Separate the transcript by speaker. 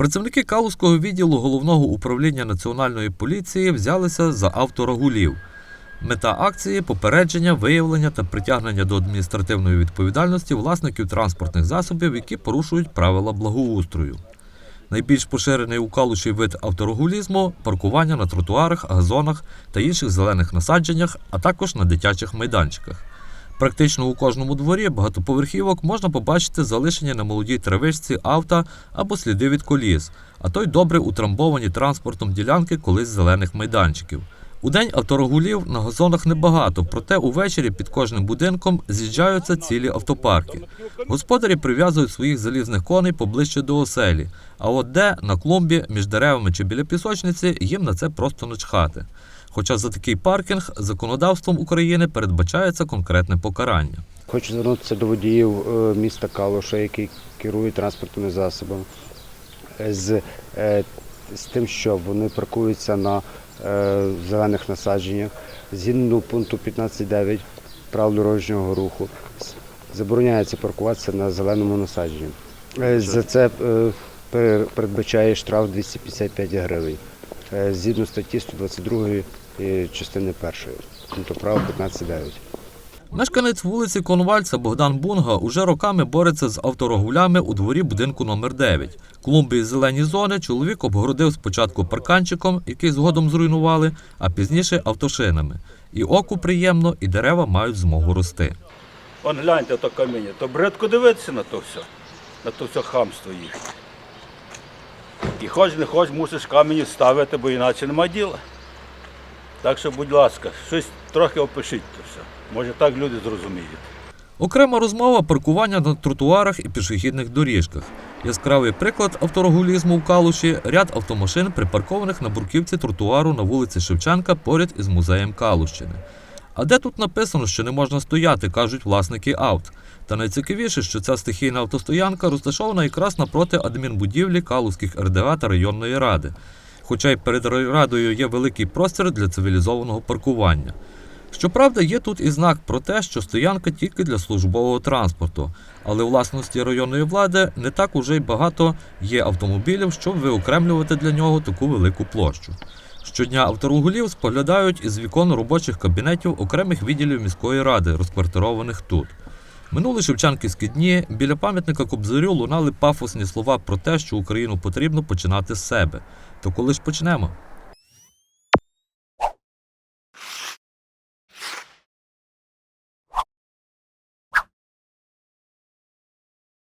Speaker 1: Працівники Калузького відділу головного управління національної поліції взялися за авторагулів. Мета акції попередження, виявлення та притягнення до адміністративної відповідальності власників транспортних засобів, які порушують правила благоустрою. Найбільш поширений у Калуші вид авторагулізму паркування на тротуарах, газонах та інших зелених насадженнях, а також на дитячих майданчиках. Практично у кожному дворі багатоповерхівок можна побачити залишені на молодій травичці авто або сліди від коліс, а то й добре утрамбовані транспортом ділянки колись зелених майданчиків. У день авторагулів на газонах небагато, проте увечері під кожним будинком з'їжджаються цілі автопарки. Господарі прив'язують своїх залізних коней поближче до оселі, а от де на клумбі, між деревами чи біля пісочниці їм на це просто начхати. Хоча за такий паркінг законодавством України передбачається конкретне покарання.
Speaker 2: Хочу звернутися до водіїв е, міста Калуша, які керують транспортними засобами, з, е, з тим, що вони паркуються на е, зелених насадженнях. Згідно пункту 15.9 правил дорожнього руху забороняється паркуватися на зеленому насадженні. За це передбачає штраф 255 гривень. Е, Згідно статті 122 е, частини 1 пункту правил 15.9.
Speaker 1: Мешканець вулиці Конвальця Богдан Бунга уже роками бореться з авторагулями у дворі будинку номер 9 Клумби і зелені зони чоловік обгородив спочатку парканчиком, який згодом зруйнували, а пізніше автошинами. І оку приємно, і дерева мають змогу рости.
Speaker 3: Он гляньте то каміння, то бредко дивитися на то все, на то все хамство їхнє. І хоч не хоч мусиш камені ставити, бо іначе нема діла. Так що, будь ласка, щось трохи опишіть то все. Може так люди зрозуміють.
Speaker 1: Окрема розмова паркування на тротуарах і пішохідних доріжках. Яскравий приклад авторагулізму в Калуші ряд автомашин, припаркованих на бурківці тротуару на вулиці Шевченка поряд із музеєм Калущини. А де тут написано, що не можна стояти, кажуть власники авт. Та найцікавіше, що ця стихійна автостоянка розташована якраз напроти адмінбудівлі Калузьких РДА та районної ради. Хоча й перед райрадою є великий простір для цивілізованого паркування. Щоправда, є тут і знак про те, що стоянка тільки для службового транспорту, але власності районної влади не так уже й багато є автомобілів, щоб виокремлювати для нього таку велику площу. Щодня авторугулів споглядають із вікон робочих кабінетів окремих відділів міської ради, розквартированих тут. Минули Шевченківські дні біля пам'ятника Кобзарю лунали пафосні слова про те, що Україну потрібно починати з себе. То коли ж почнемо?